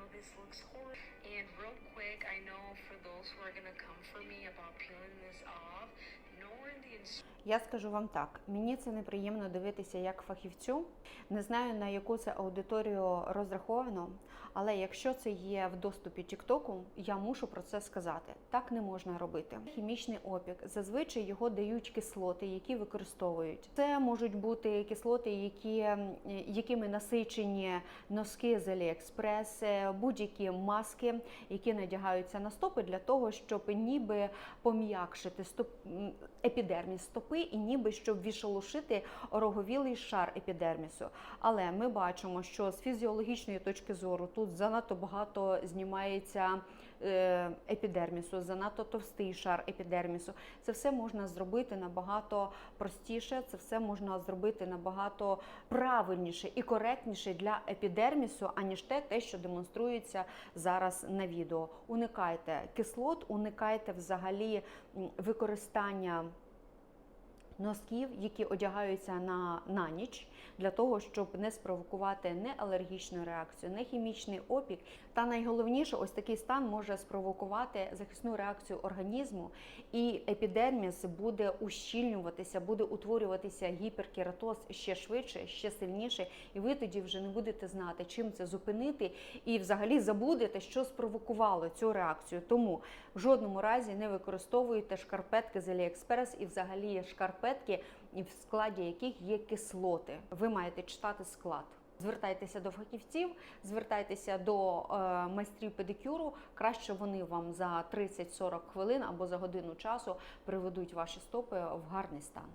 Know this looks horrible. And real quick, I know for those who are gonna come for me about peeling this off, nowhere in the instructions Я скажу вам так: мені це неприємно дивитися як фахівцю. Не знаю на яку це аудиторію розраховано, але якщо це є в доступі Тіктоку, я мушу про це сказати. Так не можна робити. Хімічний опік зазвичай його дають кислоти, які використовують. Це можуть бути кислоти, які, якими насичені носки з Аліекспрес, е, будь-які маски, які надягаються на стопи для того, щоб ніби пом'якшити стоп епідерміс стопи і ніби щоб відшелушити ороговілий шар епідермісу. Але ми бачимо, що з фізіологічної точки зору тут занадто багато знімається е, епідермісу, занадто товстий шар епідермісу. Це все можна зробити набагато простіше, це все можна зробити набагато правильніше і коректніше для епідермісу, аніж те, те, що демонструється зараз на відео. Уникайте кислот, уникайте взагалі використання носків, які одягаються на, на ніч, для того, щоб не спровокувати не алергічну реакцію, не хімічний опік. Та найголовніше, ось такий стан може спровокувати захисну реакцію організму, і епідерміс буде ущільнюватися, буде утворюватися гіперкератоз ще швидше, ще сильніше, і ви тоді вже не будете знати, чим це зупинити, і взагалі забудете, що спровокувало цю реакцію. Тому в жодному разі не використовуйте шкарпетки з Аліекспрес і взагалі шкарпетки, в складі яких є кислоти. Ви маєте читати склад. Звертайтеся до фахівців, звертайтеся до е, майстрів педикюру. Краще вони вам за 30-40 хвилин або за годину часу приведуть ваші стопи в гарний стан.